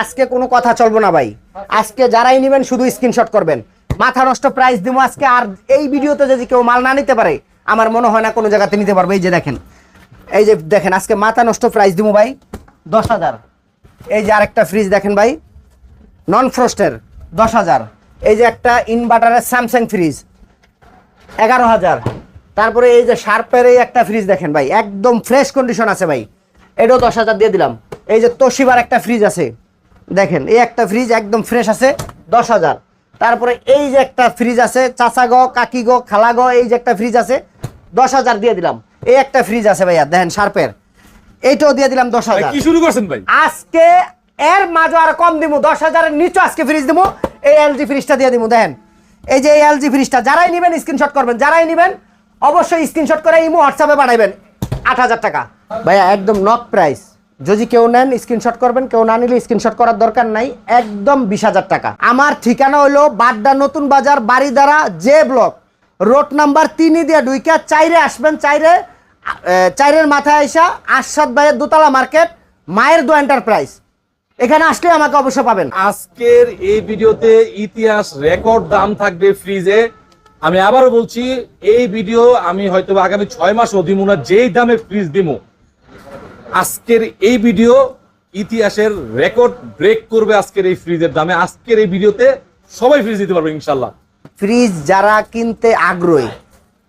আজকে কোনো কথা চলবো না ভাই। আজকে যারাই নেবেন শুধু স্ক্রিনশট করবেন। মাথা নষ্ট প্রাইস দিব আজকে, আর এই ভিডিওতে যদি কেউ মাল না নিতে পারে, আমার মনে হয় না কোনো জায়গাতে নিতে পারবে। এই যে দেখেন, এই যে দেখেন, আজকে মাথা নষ্ট প্রাইস দিব ভাই, দশ হাজার। এই যে আরেকটা ফ্রিজ দেখেন ভাই নন ফ্রস্টের দশ হাজার। এই যে একটা ইনভার্টারের স্যামসাং ফ্রিজ এগারো হাজার। তারপরে এই যে শার্পের এই একটা ফ্রিজ দেখেন ভাই, একদম ফ্রেশ কন্ডিশন আছে ভাই। এটাও দশ হাজার দিয়ে দিলাম। এই যে তোশিবার একটা ফ্রিজ আছে। দেখেন এই একটা ফ্রিজ একদম ফ্রেশ আছে দশ হাজার। তারপরে এই যে একটা ফ্রিজ আছে চাচা গো কাকি গো খালা গো এই যে একটা ফ্রিজ আছে দশ হাজার দিয়ে দিলাম। এই একটা ফ্রিজ আছে ভাইয়া দেখেন শার্পের। এইটাও দিয়ে দিলাম দশ হাজার। কি শুরু করছেন ভাই? আজকে এর মাঝে আর কম দিব দশ হাজারের নিচে আজকে ফ্রিজ দিব এই এলজি ফ্রিজটা দিয়ে দিব দেখেন। এই যে এই এলজি ফ্রিজটা যারাই নেবেন স্ক্রিনশট করবেন যারাই নেবেন অবশ্যই স্ক্রিনশট করে ইমো হোয়াটসঅ্যাপে পাঠাবেন আট হাজার টাকা। ভাইয়া একদম নক প্রাইস যদি কেউ নেন স্ক্রিনশট করবেন। কেউ না নিলে স্ক্রিনশট করার দরকার নাই। একদম বিশ হাজার টাকা। আমার ঠিকানা হলো Badda Notun Bazar Baridhara J block road number তিনই দিয়ে দুইকা চাইরে আসবেন, চাইরে চাইরের মাথায় আইসা আশাদ ভাইয়ের দোতলা মার্কেট, মায়ের দো এন্টারপ্রাইজ এখানে আসলে আমাকে অবশ্যই পাবেন। আজকের এই ভিডিওতে ইতিহাস রেকর্ড দাম থাকবে ফ্রিজে। আমি আবারও বলছি, এই ভিডিও আমি হয়তো আগামী ছয় মাস দিব না যেই দামে ফ্রিজ দিব আজকের এই ভিডিও ইতিহাসের রেকর্ড ব্রেক করবে আজকের এই ফ্রিজের দামে। আজকের এই ভিডিওতে সবাই ফ্রিজ দিতে পারবে ইনশাল্লাহ ফ্রিজ যারা কিনতে আগ্রহী,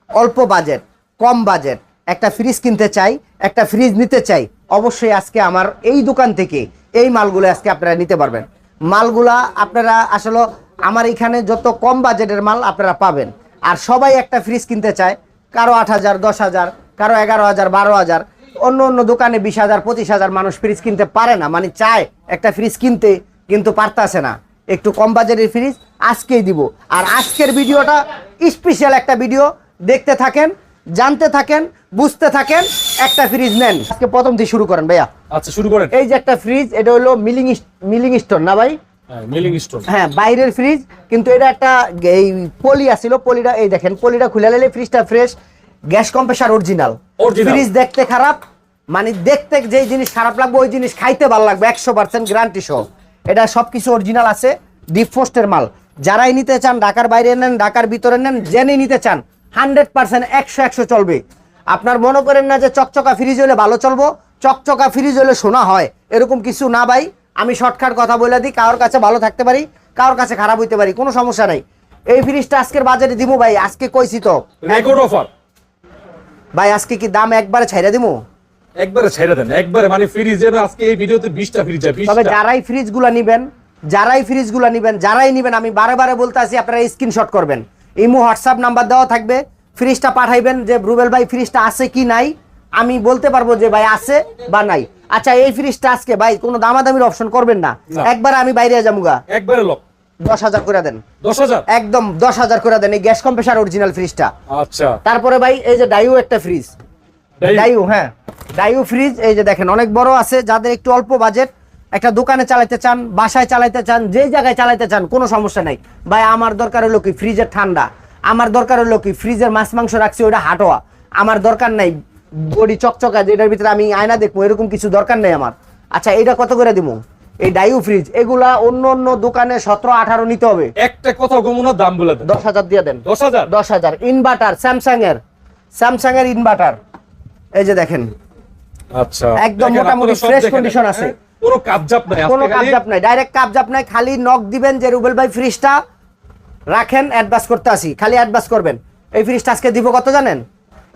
অল্প বাজেট কম বাজেট একটা ফ্রিজ কিনতে চাই, একটা ফ্রিজ নিতে চাই, অবশ্যই আজকে আমার এই দোকান থেকে এই মালগুলো আজকে আপনারা নিতে পারবেন। মালগুলা আপনারা আসলে আমার এখানে যত কম বাজেটের মাল আপনারা পাবেন। আর সবাই একটা ফ্রিজ কিনতে চায়, কারও আট হাজার, দশ হাজার, কারও এগারো হাজার, বারো হাজার অন্য অন্য দোকানে বিশ হাজার পঁচিশ হাজার মানুষ ফ্রিজ কিনতে পারে না। মানে চায় একটা ফ্রিজ কিনতে কিন্তু পারতাছে না। একটু কম বাজারের ফ্রিজ আজকেই দিব। আর আজকের ভিডিওটা স্পেশাল একটা ভিডিও দেখতে থাকেন জানতে থাকেন বুঝতে থাকেন একটা ফ্রিজ নেন। আজকে প্রথম দিয়ে শুরু করেন ভাইয়া। আচ্ছা শুরু করেন। এই যে একটা ফ্রিজ এটা হলো মিলিং মিলিং স্টোন না ভাই? মিলিং স্টোন হ্যাঁ বাইরের ফ্রিজ কিন্তু এটা একটা এই পলি পলিটা এই দেখেন পলিটা খুলে নিলে ফ্রিজটা fresh gas compressor original. Fridge দেখতে খারাপ মানে দেখতে যেই জিনিস খারাপ লাগবে ওই জিনিস খাইতে ভালো লাগবে একশো পার্সেন্ট গ্যারান্টি সহ। এটা সব কিছু অরিজিনাল আছে ডিপ ফোস্টের মাল। যারাই নিতে চান ঢাকার বাইরে নেন ঢাকার ভিতরে নেন জেনে নিতে চান হান্ড্রেড পার্সেন্ট একশো একশো চলবে। আপনার মনে করেন না যে চকচকা ফ্রিজ হলে ভালো চলবো চকচকা ফ্রিজ হলে শোনা হয় এরকম কিছু না ভাই। আমি শর্টকাট কথা বলে দিই কারোর কাছে ভালো থাকতে পারি কারোর কাছে খারাপ হইতে পারি কোনো সমস্যা নাই। এই ফ্রিজটা আজকের বাজারে দিমু ভাই আজকে কইছি তো। ভাই আজকে কি দাম একবারে ছাইরা দিমু? একবারে ছেড়ে দেন একবারে মানে ফ্রিজ যাবে আজকে এই ভিডিওতে বিশটা ফ্রিজ যাবে তবে যারাই ফ্রিজগুলো নিবেন যারাই ফ্রিজগুলো নিবেন যারাই নিবেন আমি বারে বারে বলতে আছি আপনারা স্ক্রিনশট করবেন। ইমো হোয়াটসঅ্যাপ নাম্বার দেওয়া থাকবে ফ্রিজটা পাঠাইবেন যে রুবেল ভাই ফ্রিজটা আছে কি নাই? আমি বলতে পারব যে ভাই আছে বা নাই। আচ্ছা এই ফ্রিজটা আজকে ভাই কোনো দামাদামির অপশন করবেন না। একবার আমি বাইরে যাবুগা একবারে লক দশ হাজার করে দেন। দশ হাজার? একদম দশ হাজার করে দেন এই গ্যাস কম্প্রেসার অরিজিনাল ফ্রিজটা আচ্ছা। তারপরে ভাই এই যে ডাইউ একটা ফ্রিজ ডাইউ। হ্যাঁ। ডাইউ ফ্রিজ এই যে দেখেন অনেক বড় আছে যাদের একটু অল্প বাজেট একটা দোকানে চালাইতে চান বাসায় চালাইতে চান যে জায়গায় চালাইতে চান কোনো সমস্যা নাই। ভাই আমার দরকার হলো কি ফ্রিজের ঠান্ডা। আমার দরকার হলো কি ফ্রিজের মাছ মাংস রাখছি ওটা হাটোয়া। আমার দরকার নাই বডি চকচকা যেটার ভিতরে আমি আয়না দেখব এরকম কিছু দরকার নেই আমার। আচ্ছা এটা কত করে দিব এই ডাইউ ফ্রিজ এগুলা অন্য অন্য দোকানে সতেরো আঠারো নিতে হবে। একটা কথা গমনা দাম বলে দশ হাজার দিয়ে দেন। দশ হাজার? দশ হাজার। ইনভার্টার স্যামসাং এর স্যামসাং এর ইনভার্টার এই যে দেখেন। আচ্ছা। একদম মোটামুটি দেখেন, condition আছে। কোনো কাপজাপ নাই কোনো কাপজাপ নাই ডাইরেক্ট কাপজাপ নাই খালি নক দিবেন যে রুবেল ভাই ফ্রিজটা রাখেন অ্যাডভান্স করতে আসি। খালি অ্যাডভান্স করবেন। এই ফ্রিজটা আজকে দিব কত জানেন?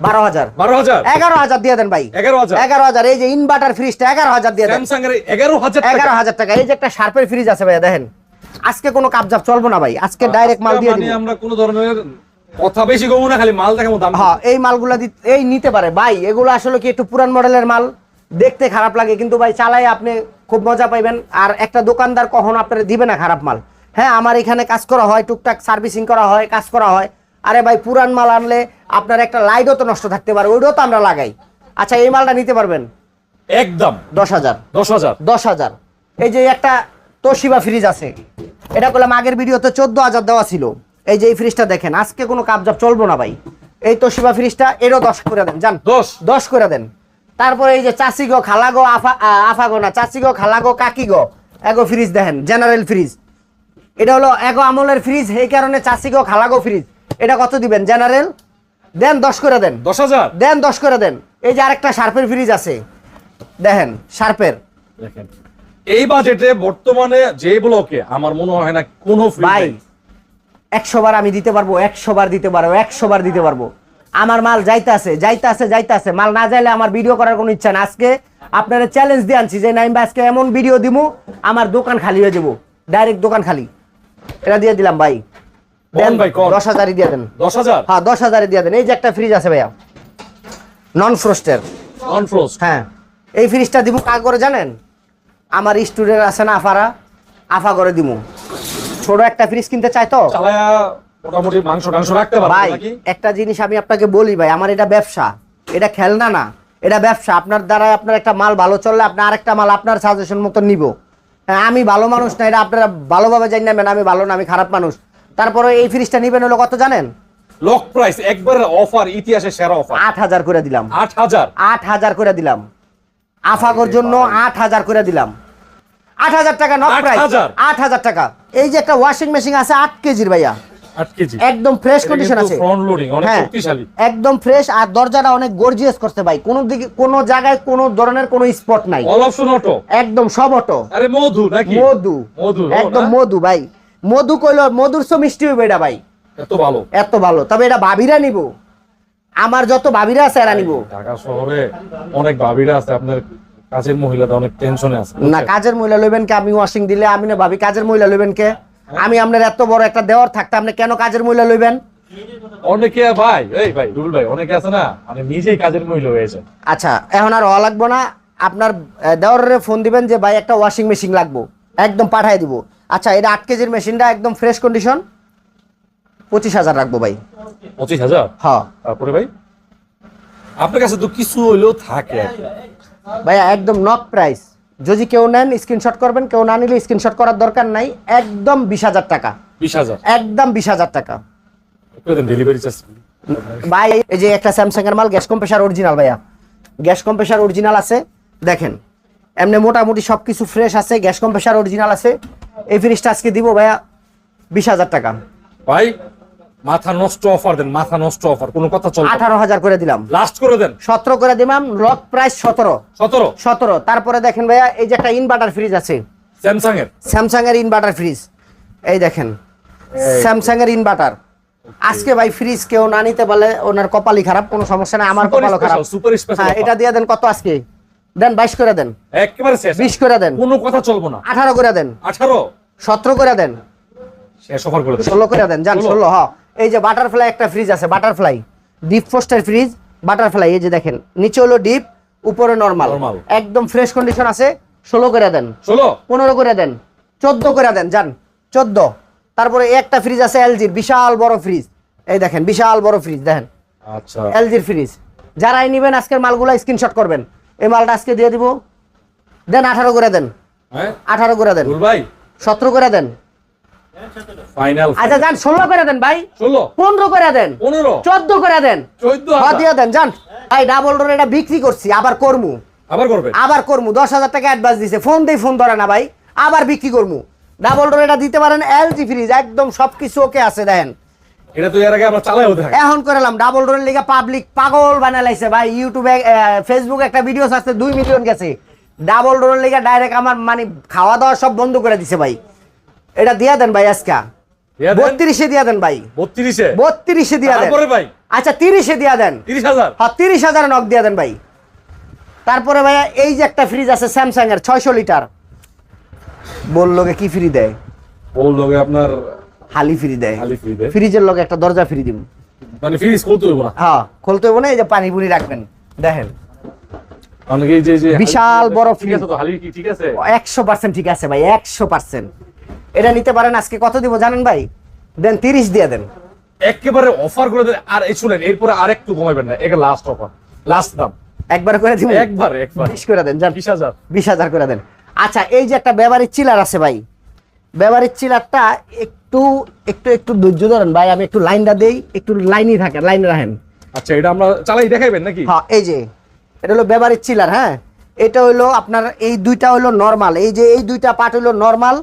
বারো হাজার। বারো হাজার? এগারো হাজার দিয়ে দেন ভাই। এগারো হাজার? এগারো হাজার। এই যে ইনভার্টার ফ্রিজটা এগারো হাজার দিয়ে দেন। এগারো হাজার টাকা। এগারো হাজার টাকা। এই যে একটা শার্পের ফ্রিজ আছে ভাইয়া দেখেন। আজকে কোনো কাপজাপ চলবো না ভাই। আজকে ডাইরেক্ট মাল দিয়ে মানে দিব। আমরা কোনো ধরনের কথা বেশি গমু না খালি মাল দেখাবো দাম হ্যাঁ এই মালগুলা এই নিতে পারে। ভাই এগুলো আসলে কি একটু পুরান মডেলের মাল? দেখতে খারাপ লাগে কিন্তু ভাই চালাই আপনি খুব মজা পাইবেন। আর একটা দোকানদার কখনো আপনার দিবে না খারাপ মাল। হ্যাঁ আমার এখানে কাজ করা হয় টুকটাক সার্ভিসিং করা হয় কাজ করা হয়। আরে ভাই পুরান মাল আনলে আপনার একটা লাইটও তো নষ্ট থাকতে পারে ওইটাও তো আমরা লাগাই। আচ্ছা এই মালটা নিতে পারবেন? একদম। দশ হাজার। দশ হাজার। দশ হাজার। এই যে একটা তোশিবা ফ্রিজ আছে। এটা করলাম আগের ভিডিওতে চোদ্দ হাজার দেওয়া ছিল। এই যে এই ফ্রিজটা দেখেন আজকে কোনো কাপজাপ চলবো না ভাই। এই তোশিবা ফ্রিজটা এরও দশ করে দেন জান। দশ? দশ করে দেন। তারপরে এই যে চাষি গো খালাগো আফা আ, আফা গো না চাষি গো খালাগো কাকি গো এগো ফ্রিজ দেখেন জেনারেল ফ্রিজ এটা হলো এগো আমলের ফ্রিজ এই কারণে চাষিগো খালাগো ফ্রিজ এটা কত দিবেন জেনারেল দেন দশ করে দেন। দশ হাজার? দেন দশ করে দেন। এই যে আরেকটা শার্পের ফ্রিজ আছে। দেখেন শার্পের। দেখেন। এই বাজেটে বর্তমানে যে ব্লকে আমার মনে হয় না কোনো ফ্রিজ ভাই। একশো বার আমি দিতে পারব একশো বার দিতে পারব একশো বার দিতে পারব। আমার মাল যাইতে আছে যাইতে আছে যাইতে আছে। মাল না যাইলে আমার ভিডিও করার কোনো ইচ্ছা না। আজকে আপনারা চ্যালেঞ্জ দিয়ে আনছি যে নাইম ভাই আজকে এমন ভিডিও দিমু আমার দোকান খালি হয়ে যাব। ডাইরেক্ট দোকান খালি। এটা দিয়ে দিলাম ভাই। দেন ভাই, দশ হাজারই দিয়ে দেন। দশ হাজার? হ্যাঁ দশ হাজারে দিয়ে দেন। এই যে একটা ফ্রিজ আছে ভাইয়া। নন ফ্রস্টের নন ফ্রোস্ট হ্যাঁ। এই ফ্রিজটা দিব কাজ করে জানেন? আমার স্টুডেন্ট আছে না আফারা। আফা করে দিমু। ছোট একটা ফ্রিজ কিনতে চাই তো? মোটামুটি মাংস টাংস রাখতে ভাই একটা জিনিস আমি আপনাকে বলি ভাই আমার এটা ব্যবসা। এটা খেলনা না এটা ব্যবসা। আপনার দ্বারা আপনার একটা মাল ভালো চললে আপনি আরেকটা মাল আপনার সাজেশন মতো নিব। হ্যাঁ আমি ভালো মানুষ না এটা আপনারা ভালোভাবে জানি নেবেন আমি ভালো না আমি খারাপ মানুষ। তারপরে এই ফ্রিজটা নিবেন হলো কত জানেন? লক প্রাইস একবারে অফার ইতিহাসে সেরা অফার। আট হাজার করে দিলাম। আট হাজার? আট হাজার করে দিলাম। আফাগোর জন্য আট হাজার করে দিলাম। আট হাজার টাকা নট প্রাইস? আট হাজার? টাকা। এই যে একটা ওয়াশিং মেশিন আছে আট কেজির ভাইয়া। একদম ফ্রেশ কন্ডিশন আছে। ফ্রন্ট লোডিং অনেক হ্যাঁ শক্তিশালী। একদম ফ্রেশ আর দরজাটা অনেক গর্জিয়াস করতে ভাই। কোনো দিকে কোনো জায়গায় কোনো ধরনের কোনো স্পট নাই। অল অপশন অটো একদম সব অটো আরে মধু নাকি? মধু। মধু একদম মধু ভাই। মধু কইলো মধুর মিষ্টি হইবে এটা ভাই। এত ভালো। এত ভালো। তবে এটা ভাবিরা নিব। আমার যত ভাবিরা আছে এরা নিব। ঢাকা শহরে অনেক ভাবিরা আছে আপনার কাছের মহিলাদের অনেক টেনশনে আছে। না কাজের মহিলা লইবেন কে? আমি ওয়াশিং দিলে আমি না ভাবি কাজের মহিলা লইবেন কে? আমি আপনার এত বড় একটা দেওয়ার থাকতে আপনি কেন কাজের মহিলা লইবেন? অনেকে ভাই এই ভাই রুল ভাই অনেকে আছে না মানে নিজেই কাজের মহিলা হয়েছে আচ্ছা এখন আর হওয়া লাগবো না। আপনার দেওয়ারে ফোন দিবেন যে ভাই একটা ওয়াশিং মেশিন লাগবো। একদম পাঠাই দিব। আচ্ছা এটা আট কেজির মেশিনটা একদম ফ্রেশ কন্ডিশন পঁচিশ হাজার রাখব ভাই। পঁচিশ হাজার? হ্যাঁ। তারপরে ভাই? আপনার কাছে তো কিছু হইলেও থাকে। ভাইয়া একদম নক প্রাইস যদি কেউ নেন স্ক্রিনশট করবেন কেউ না নিলে স্ক্রিনশট করার দরকার নাই। একদম বিশ হাজার টাকা। বিশ হাজার? একদম বিশ হাজার টাকা। ডেলিভারি চার্জ ভাই এই যে একটা স্যামসাং এর মাল গ্যাস কম্প্রেসার অরিজিনাল ভাইয়া। গ্যাস কম্প্রেসার অরিজিনাল আছে। দেখেন এমনি মোটামুটি সব কিছু ফ্রেশ আছে গ্যাস কম্প্রেসার অরিজিনাল আছে। এই ফ্রিজটা আজকে দিব ভাইয়া বিশ হাজার টাকা। ভাই মাথা নষ্ট অফার দেন মাথা নষ্ট অফার কোনো কথা চলবে আঠারো হাজার করে দিলাম। লাস্ট করে দেন। সতেরো করে দিলাম লক প্রাইস সতেরো। সতেরো? সতেরো। তারপরে দেখেন ভাইয়া এই যে একটা ইনভার্টার ফ্রিজ আছে। স্যামসাং এর স্যামসাং এর ইনভার্টার ফ্রিজ এই দেখেন স্যামসাং এর ইনভার্টার আজকে ভাই ফ্রিজ কেউ না নিতে পারলে ওনার কপালই খারাপ কোনো সমস্যা নাই আমার কপালও খারাপ। special হ্যাঁ এটা দিয়ে দেন কত আজকে? দেন বাইশ করে দেন। একেবারে শেষ। বিশ করে দেন। কোনো কথা চলবো না। আঠারো করে দেন। আঠারো? সতেরো করে দেন। শেষ অফার করে দেন। ষোলো করে দেন যান ষোলো। ষোলো হ। এই যে বাটারফ্লাই একটা ফ্রিজ আছে বাটারফ্লাই ডিপ ফোস্টের ফ্রিজ বাটারফ্লাই এই যে দেখেন নিচে হলো ডিপ উপরে নর্মাল একদম ফ্রেশ কন্ডিশন আছে ষোলো করে দেন। ষোলো? পনেরো করে দেন চোদ্দ করে দেন যান চোদ্দ। তারপরে একটা ফ্রিজ আছে এলজির বিশাল বড় ফ্রিজ এই দেখেন বিশাল বড় ফ্রিজ দেখেন। আচ্ছা। এলজির ফ্রিজ যারাই নেবেন আজকের মালগুলো স্ক্রিনশট করবেন। এই মালটা আজকে দিয়ে দিব। দেন আঠারো করে দেন। হ্যাঁ? আঠারো করে দেন। ভাই? সতেরো করে দেন। ফাইনাল আচ্ছা যান ষোলো করে দেন ভাই। ষোলো? পনেরো করে দেন। পনেরো? চোদ্দ করে দেন। চোদ্দ হ্যাঁ, দিয়ে দেন যান। ভাই ডাবল ডোর এটা বিক্রি করছি আবার করমু। আবার করবেন? আবার করমু দশ হাজার টাকা অ্যাডভান্স দিছে। ফোন দেই ফোন ধরে না ভাই আবার বিক্রি করমু। ডাবল ডোর এটা দিতে পারেন এলজি ফ্রিজ একদম সবকিছু ওকে আছে দেখেন। এটা তো এর আগে আমরা চালাইও দেখাই এখন করালাম ডাবল ডোরের লিগে পাবলিক পাগল বানাই লাইছে ভাই ইউটিউবে ফেসবুক একটা ভিডিও আসছে দুই মিলিয়ন গেছে। ডাবল ডোরের লিগে ডাইরেক্ট আমার মানে খাওয়া দাওয়া সব বন্ধ করে দিছে ভাই। এটা দিয়া দেন ভাই আজকা। বত্রিশে দিয়া দেন ভাই। বত্রিশে? বত্রিশে দিয়া দেন। ভাই? আচ্ছা তিরিশে দিয়া দেন। তিরিশ হাজার? হ্যাঁ তিরিশ হাজার নক দিয়া দেন ভাই। তারপরে ভাইয়া এই যে একটা ফ্রিজ আছে স্যামসাং এর ছয়শো লিটার। বলল কি ফ্রি দেয়? বল আপনার হালি ফ্রি দেয়। খালি ফ্রি দেয়। ফ্রিজের লগে একটা দরজা ফ্রি দিব মানে ফ্রিজ খুলতে হইব না? হ্যাঁ খুলতে হইব না এই যে পানি পুনি রাখবেন। দেখেন। মানে যে বিশাল বড় তো হালি কি ঠিক আছে? একশো পার্সেন্ট ঠিক আছে ভাই একশো পার্সেন্ট এটা নিতে পারেন আজকে কত দিব জানেন ভাই? দেন তিরিশ দিয়ে দেন। একেবারে অফার করে দেন। আর এই শুনেন এরপরে আর একটু কমাইবেন না এটা লাস্ট অফার লাস্ট দাম। একবার করে দিব একবার একবার। বিশ করে দেন যান। বিশ হাজার। বিশ হাজার করে দেন। আচ্ছা এই যে একটা ব্যবহারিক চিলার আছে ভাই। ব্যবহারিক চিলারটা একটু একটু একটু ধৈর্য ধরেন ভাই আমি একটু লাইনটা দেই একটু লাইনই থাকে লাইনে রাখেন। আচ্ছা এটা আমরা চালাই দেখাইবেন নাকি? হ্যাঁ এই যে এটা হলো ব্যবহারিক চিলার হ্যাঁ? এটা হইল আপনার এই দুইটা হইল নর্মাল এই যে এই দুইটা পার্ট হইল নর্মাল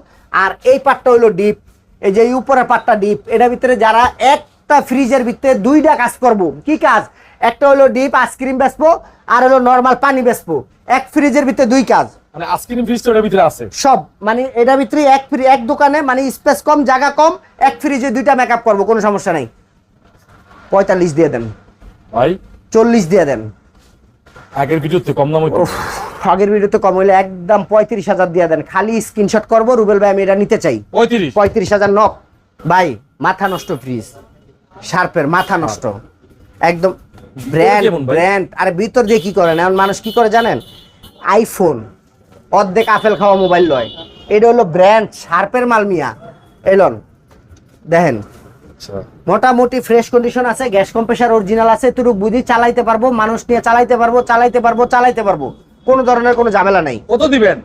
আর এই পার্টটা হইল ডিপ। এই যে উপরের পাটটা ডিপ এটার ভিতরে যারা একটা ফ্রিজের ভিতরে দুইটা কাজ করব কি কাজ? একটা হলো ডিপ আইসক্রিম বেচবো আর হলো নর্মাল পানি বেচবো। এক ফ্রিজের ভিতরে দুই কাজ। মানে আইসক্রিম ফ্রিজ তো ভিতরে আছে? সব মানে এটার ভিতরে এক ফ্রি এক দোকানে মানে স্পেস কম জায়গা কম এক ফ্রিজে দুইটা মেকআপ করব কোনো সমস্যা নাই। পঁয়তাল্লিশ দিয়ে দেন। ভাই? চল্লিশ দিয়ে দেন। আগের ভিডিওতে কম দাম আগের ভিডিওতে কম হইলে একদম পঁয়ত্রিশ হাজার দিয়ে দেন। খালি স্ক্রিনশট করব রুবেল ভাই আমি এটা নিতে চাই। পঁয়ত্রিশ? পঁয়ত্রিশ হাজার নক। ভাই মাথা নষ্ট ফ্রিজ শার্পের মাথা নষ্ট। একদম ব্র্যান্ড ব্র্যান্ড আরে ভিতর দিয়ে কি করেন? এখন মানুষ কি করে জানেন? আইফোন অর্ধেক আপেল খাওয়া মোবাইল লয়। এটা হলো ব্র্যান্ড শার্পের মাল মিয়া। এলন দেখেন। আচ্ছা। মোটামুটি ফ্রেশ কন্ডিশন আছে গ্যাস কম্প্রেসার অরিজিনাল আছে তুরুক বুঝি চালাইতে পারব মানুষ নিয়ে চালাইতে পারব চালাইতে পারব চালাইতে পারব। কোনো ধরনের কোনো ঝামেলা নাই। কত দিবেন?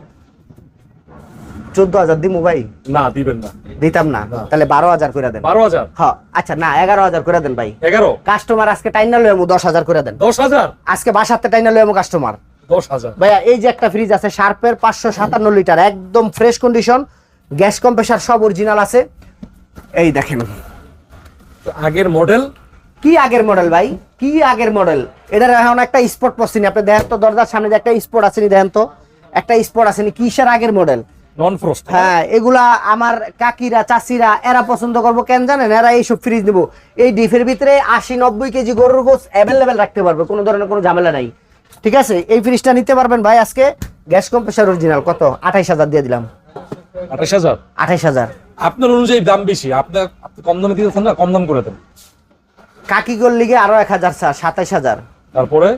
চোদ্দ হাজার দিমু ভাই। না দিবেন না। দিতাম না। তাহলে বারো হাজার করে দেন। বারো হাজার? হ্যাঁ আচ্ছা না এগারো হাজার করে দেন ভাই। এগারো? কাস্টমার আজকে টাইনা দশ হাজার করে দেন। দশ হাজার? আজকে বাসাতে টাইনা কাস্টমার। দশ হাজার। ভাইয়া এই যে একটা ফ্রিজ আছে শার্পের পাঁচশো সাতান্ন লিটার একদম ফ্রেশ কন্ডিশন গ্যাস কম্প্রেসার সব অরিজিনাল আছে। এই দেখেন। তো আগের মডেল কি আগের মডেল ভাই? কি আগের মডেল এটার এখন একটা স্পট পড়ছিনি আপনি দেখেন তো দরজার সামনে যে একটা স্পট আসেনি দেখেন তো। একটা স্পট আসেনি। কিসের আগের মডেল নন ফ্রস্ট হ্যাঁ এগুলা আমার কাকিরা চাষিরা এরা পছন্দ করব কেন জানেন? এরা এইসব ফ্রিজ নিবো। এই ডিফের ভিতরে আশি নব্বই কেজি গরুর গোস অ্যাভেলেবেল রাখতে পারবে। কোনো ধরনের কোনো ঝামেলা নাই। ঠিক আছে? এই ফ্রিজটা নিতে পারবেন ভাই আজকে। গ্যাস কম্প্রেসার অরিজিনাল কত? আঠাইশ হাজার দিয়ে দিলাম। আঠাশ হাজার? আঠাইশ হাজার। আপনার অনুযায়ী দাম বেশি। আপনার আপনি কম দামে দিতেছেন না কম দাম করে দেন। কাকিগর লিগে আরও এক হাজার স্যার সাতাইশ হাজার। তারপরে?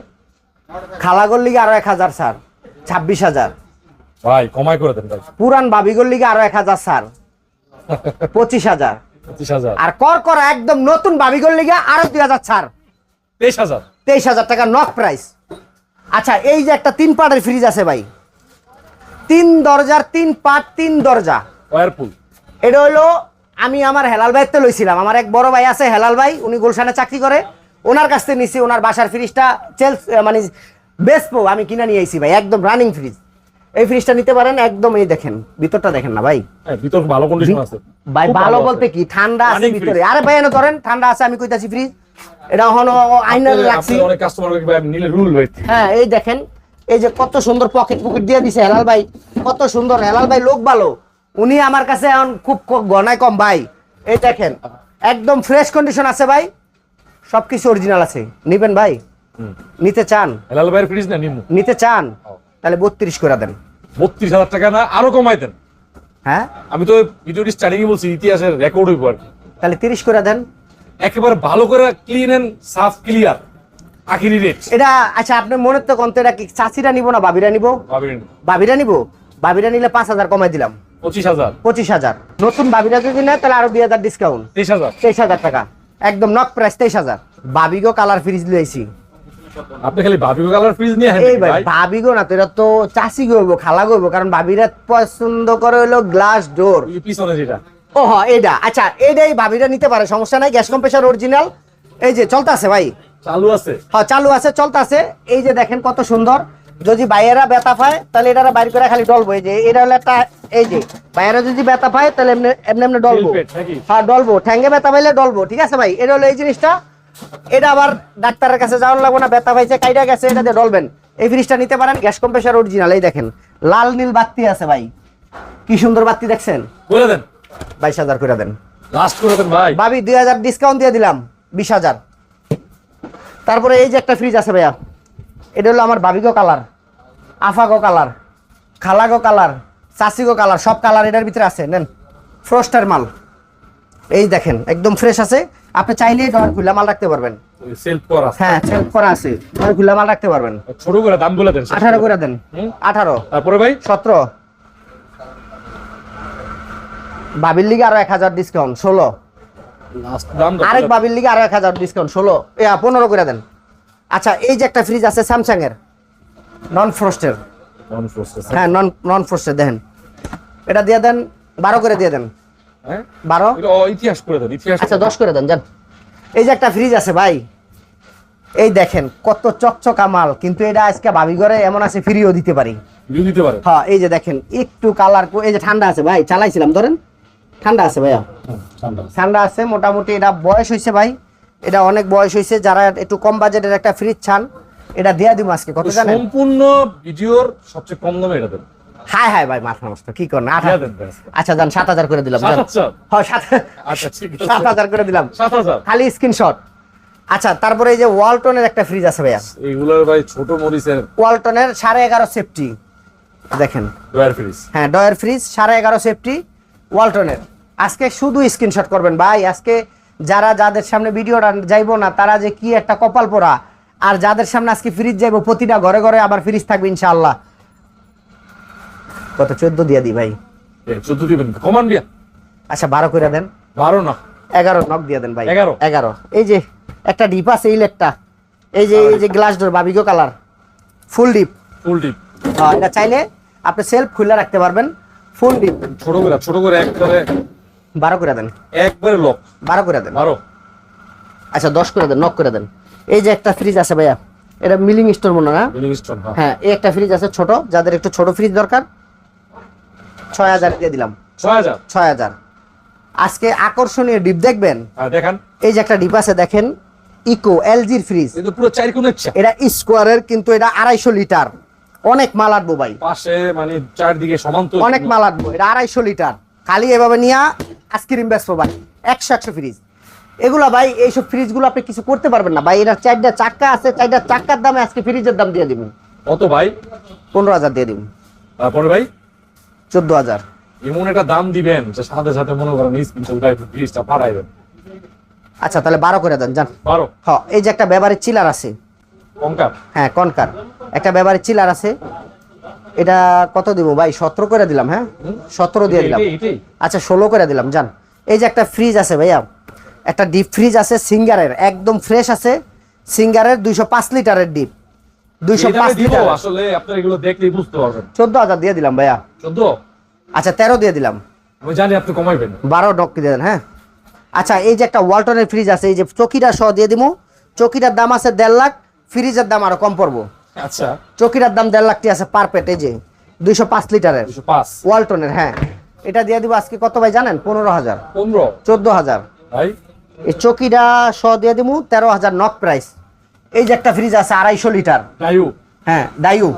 খালাগর লিগে আরও এক হাজার স্যার ছাব্বিশ হাজার। ভাই কমাই করে দেন ভাই। পুরান বাবিগর লিগে আরও এক হাজার স্যার পঁচিশ হাজার। পঁচিশ হাজার। আর কর করা একদম নতুন বাবিগর লিগে আরও দুই হাজার ছাড় তেইশ হাজার। তেইশ হাজার টাকা নক প্রাইস। আচ্ছা এই যে একটা তিন পার্টের ফ্রিজ আছে ভাই। তিন দরজার তিন পার্ট তিন দরজা। ওয়ারপুল। এটা হলো আমি আমার হেলাল ভাইতে লইছিলাম। আমার এক বড় ভাই আছে হেলাল ভাই উনি গুলশানে চাকরি করে। ওনার কাছ থেকে নিছি ওনার বাসার ফ্রিজটা চেলস মানে বেসপো আমি কিনে নিয়ে আইছি ভাই একদম রানিং ফ্রিজ এই ফ্রিজটা নিতে পারেন একদম এই দেখেন ভিতরটা দেখেন না ভাই। হ্যাঁ ভিতর ভালো কন্ডিশন আছে। ভাই ভালো বলতে কি ঠান্ডা আছে ভিতরে। আরে ভাই এনে ধরেন ঠান্ডা আছে আমি কইতাছি ফ্রিজ এটা হলো আইনার রাখছি অনেক কাস্টমার নিলে রুল হয়েছে হ্যাঁ এই দেখেন এই যে কত সুন্দর পকেট পকেট দিয়ে দিছে হেলাল ভাই। কত সুন্দর হেলাল ভাই লোক ভালো। উনি আমার কাছে এখন খুব গনায় কম ভাই। এই দেখেন একদম ফ্রেশ কন্ডিশন আছে ভাই। সবকিছু অরিজিনাল আছে। নিবেন ভাই? নিতে চান? হেলাল ভাইয়ের ফ্রিজ না নিমু। নিতে চান? তাহলে বত্রিশ করে দেন। বত্রিশ হাজার টাকা না আরও কমাই দেন। হ্যাঁ? আমি তো ভিডিওটি স্টার্টিং এ বলছি ইতিহাসের রেকর্ড হইব আর তাহলে তিরিশ করে দেন। একেবারে ভালো করে ক্লিন এন্ড সাফ ক্লিয়ার আখিরি রেট এটা আচ্ছা আপনার মনে তো কন্ত এটা কি চাষিরা নিব না বাবিরা নিব? ভাবেন বাবিরা নিব? বাবিরা নিলে পাঁচ হাজার কমাই দিলাম। পঁচিশ হাজার। পঁচিশ হাজার। নতুন বাবিরা যদি নেয় তাহলে আরও দুই হাজার ডিসকাউন্ট তেইশ হাজার। তেইশ হাজার টাকা। একদম নক প্রাইস তেইশ হাজার। বাবিগো কালার ফ্রিজ লইছি আপনি খালি ভাবি কালার ফ্রিজ নিয়ে এই ভাই ভাই? ভাবিগো না তো এটা তো চাষি গইব খালা গইব কারণ ভাবিরা পছন্দ করে হলো গ্লাস ডোর পিছনে যেটা। ও এটা আচ্ছা এটাই ভাবিরা নিতে পারে সমস্যা নাই গ্যাস কম্প্রেসার অরিজিনাল এই যে ভাই। চালু আছে। হ্যাঁ চালু আছে চলতেছে। এই যে দেখেন কত সুন্দর। যদি বাইয়েরা ব্যথা পায় তাহলে এটা বাইর করে খালি ডলবো। এই যে এটা হলো একটা এই যে বাইয়েরা যদি ব্যথা পায় তাহলে এমনি এমনি এমনি ডলবো। হ্যাঁ ডলবো। ঠ্যাঙ্গে ব্যথা পাইলে ডলবো ঠিক আছে ভাই? এটা হলো এই জিনিসটা। এটা আবার ডাক্তারের কাছে যাওয়ার লাগবে না ব্যথা পাইছে কাইটা গেছে এটা দিয়ে ডলবেন। এই ফ্রিজটা নিতে পারেন গ্যাস কম্প্রেসার অরিজিনাল এই দেখেন। লাল নীল বাতি আছে ভাই। কি সুন্দর বাতি দেখছেন? বলে দেন। বাইশ হাজার করে দেন। লাস্ট করে দেন ভাই। ভাবি দুই হাজার ডিসকাউন্ট দিয়ে দিলাম বিশ হাজার। তারপরে এই যে একটা ফ্রিজ আছে ভাইয়া। এটা হলো আমার ভাবিগো কালার আফাগো কালার খালাগো কালার চাষিগো কালার সব কালার এটার ভিতরে আছে নেন ফ্রস্টার মাল। এই দেখেন একদম ফ্রেশ আছে। আপনি চাইলেই ডর খুলে মাল রাখতে পারবেন। সেলফ করা। হ্যাঁ সেলফ করা আছে। ডর খুলে মাল রাখতে পারবেন। ছোট করে দাম বলে দেন করে তারপরে ভাই? বাবির লিগে আরও এক হাজার ডিসকাউন্ট ষোলো। লাস্ট দাম আরেক বাবির লিগে আরও এক হাজার ডিসকাউন্ট ষোলো। ইয়া পনেরো করে দেন। আচ্ছা এই যে একটা ফ্রিজ আছে স্যামসাং এর নন ফ্রস্টের অন প্রসেস হ্যাঁ নন নন ফ্রস্টের দেখেন। এটা দিয়ে দেন বারো করে দিয়ে দেন। হ্যাঁ? বারো? এটা ইতিহাস করে দেন ইতিহাস আচ্ছা দশ করে দেন যান। এই যে একটা ফ্রিজ আছে ভাই এই দেখেন কত চকচকা মাল কিন্তু এটা আজকে ভাবি করে এমন আছে ফ্রিও দিতে পারি। দিতে পারে। হ্যাঁ এই যে দেখেন একটু কালার এই যে ঠান্ডা আছে ভাই চালাইছিলাম ধরেন। ঠান্ডা আছে ভাইয়া। ঠান্ডা আছে। মোটামুটি এটা বয়স হয়েছে ভাই এটা অনেক বয়স হয়েছে যারা একটু কম বাজেটের একটা ফ্রিজ চান এটা দেয়া দিব আজকে কত জানেন? সম্পূর্ণ ভিডিওর সবচেয়ে কম দামে এটা দেন। হাই হাই ভাই মাথা নষ্ট কি করেন। আচ্ছা যান সাত হাজার করে দিলাম সাত হাজার? হ্যাঁ আচ্ছা সাত হাজার করে দিলাম। খালি স্ক্রিনশট আচ্ছা তারপরে এই যে ওয়ালটনের একটা ফ্রিজ আছে ভাইয়া। এইগুলোর ভাই ছোট মরিচের ওয়ালটনের সাড়ে এগারো সেফটি দেখেন। ডয়ার ফ্রিজ হ্যাঁ ডয়ার ফ্রিজ সাড়ে এগারো সেফটি ওয়ালটনের আজকে শুধু স্ক্রিনশট করবেন ভাই আজকে যারা যাদের সামনে ভিডিওটা যাইবো না তারা যে কি একটা কপাল পোড়া। আর যাদের সামনে আজকে ফ্রিজ যাইবো প্রতিটা ঘরে ঘরে আবার ফ্রিজ থাকবে ইনশাআল্লাহ। কত? চোদ্দ দিয়ে দিই ভাই। চোদ্দ দিবেন কমান বিয়া আচ্ছা বারো করে দেন। বারো না। এগারো নক দিয়ে দেন ভাই। 11? এগারো। এই যে একটা ডিপ আছে ইলেকটা এই যে এই যে glass door বাবিগো colour full deep full deep হ্যাঁ এটা চাইলে আপনি সেলফ খুলে রাখতে পারবেন। ফুল ডিপ ছোট করে ছোট করে একবারে বারো করে দেন। একবারে লক। বারো করে দেন। বারো। আচ্ছা দশ করে দেন নক করে দেন। এই যে একটা ফ্রিজ আছে ভাইয়া এটা মিলিং স্টোর মনে না? হ্যাঁ। হ্যাঁ এই একটা ফ্রিজ আছে ছোট যাদের একটু ছোট ফ্রিজ দরকার ছয় হাজার দিয়ে দিলাম। ছয় হাজার। আজকে আকর্ষণীয় ডিপ দেখবেন? হ্যাঁ দেখান। এই যে একটা ডিপ আছে দেখেন ইকো এলজির ফ্রিজ পুরো চার ইচ্ছা এটা স্কোয়ারের কিন্তু এটা আড়াইশো লিটার। অনেক মাল আটবো ভাই। পাশে মানে চারদিকে সমান্ত অনেক মাল আটবো এটা আড়াইশো লিটার। খালি এভাবে নিয়ে আইসক্রিম বেসবো ভাই একশো একশো ফ্রিজ এগুলা ভাই এইসব ফ্রিজগুলো আপনি কিছু করতে পারবেন না। ভাই এটা চারটা চাক্কা আছে চারটা চাক্কার দামে আজকে ফ্রিজের দাম দিয়ে দিবেন কত ভাই? পনেরো হাজার দিয়ে দিবেন তারপরে ভাই? চোদ্দ হাজার। এমন একটা দাম দিবেন যে সাথে সাথে মনে করেন ফ্রিজটা পাঠাইবেন আচ্ছা তাহলে বারো করে দেন যান। বারো? হ এই যে একটা ব্যবহারের চিলার আছে। কঙ্কার হ্যাঁ কনকার। একটা ব্যবহারের চিলার আছে এটা কত দিব ভাই? সতেরো করে দিলাম হ্যাঁ? সতেরো দিয়ে দিলাম। আচ্ছা ষোলো করে দিলাম যান এই যে একটা ফ্রিজ আছে ভাইয়া একটা ডিপ ফ্রিজ আছে সিঙ্গারের একদম ফ্রেশ আছে সিঙ্গারের দুইশো পাঁচ লিটারের ডিপ দুইশো পাঁচ লিটার আসলে আপনার এগুলো দেখলেই বুঝতে পারবেন। চোদ্দ হাজার দিয়ে দিলাম ভাইয়া। চোদ্দ? আচ্ছা তেরো দিয়ে দিলাম। আমি জানি আপনি কমাইবেন। বারো ডক দিয়ে দেন হ্যাঁ? আচ্ছা এই যে একটা ওয়ালটনের ফ্রিজ আছে এই যে চকিটা সহ দিয়ে দিব চকিটার দাম আছে দেড় লাখ ফ্রিজের দাম আরও কম পড়ব। আচ্ছা। চকিটার দাম দেড় লাখটি আছে পার পেট এই যে দুইশো পাঁচ লিটারের। ওয়ালটনের হ্যাঁ। এটা দিয়ে দিব আজকে কত ভাই জানেন? পনেরো হাজার। পনেরো। চোদ্দ হাজার। ভাই? এই চকিটা সহ দিয়ে দিব তেরো হাজার নক প্রাইস এই যে একটা ফ্রিজ আছে আড়াইশো লিটার। ডায়ু হ্যাঁ ডাইউ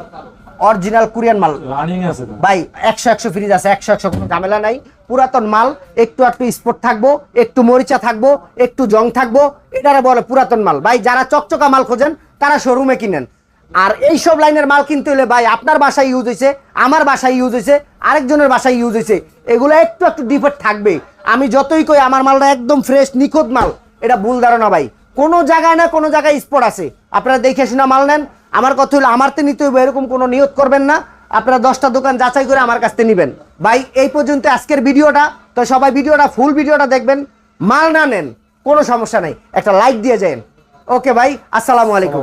অরিজিনাল কোরিয়ান মাল। রানিং আছে ভাই একশো একশো ফ্রিজ আছে একশো একশো কোনো ঝামেলা নাই। পুরাতন মাল একটু একটু স্পট থাকব একটু মরিচা থাকব একটু জং থাকব এটারে বলে পুরাতন মাল। ভাই যারা চকচকা মাল খোঁজেন তারা শোরুমে কিনেন। আর এই সব লাইনের মাল কিনতে হলে ভাই আপনার বাসায় ইউজ হয়েছে আমার বাসায় ইউজ হয়েছে আরেকজনের বাসায় ইউজ হয়েছে এগুলো একটু একটু ডিফেক্ট থাকবে। আমি যতই কই আমার মালটা একদম ফ্রেশ নিখুঁত মাল। এটা ভুল ধারণা ভাই। কোনো জায়গায় না কোনো জায়গায় স্পট আছে। আপনারা দেখে শুনে মাল নেন। আমার কথা হলো, আমার তো নিতে হবে এরকম কোনো নিয়ত করবেন না। আপনারা দশটা দোকান যাচাই করে আমার কাছ থেকে নেবেন। ভাই, এই পর্যন্ত আজকের ভিডিওটা। তো সবাই ভিডিওটা ফুল ভিডিওটা দেখবেন। মাল না নেন, কোনো সমস্যা নেই। একটা লাইক দিয়ে যান। ওকে ভাই, আসসালামু আলাইকুম।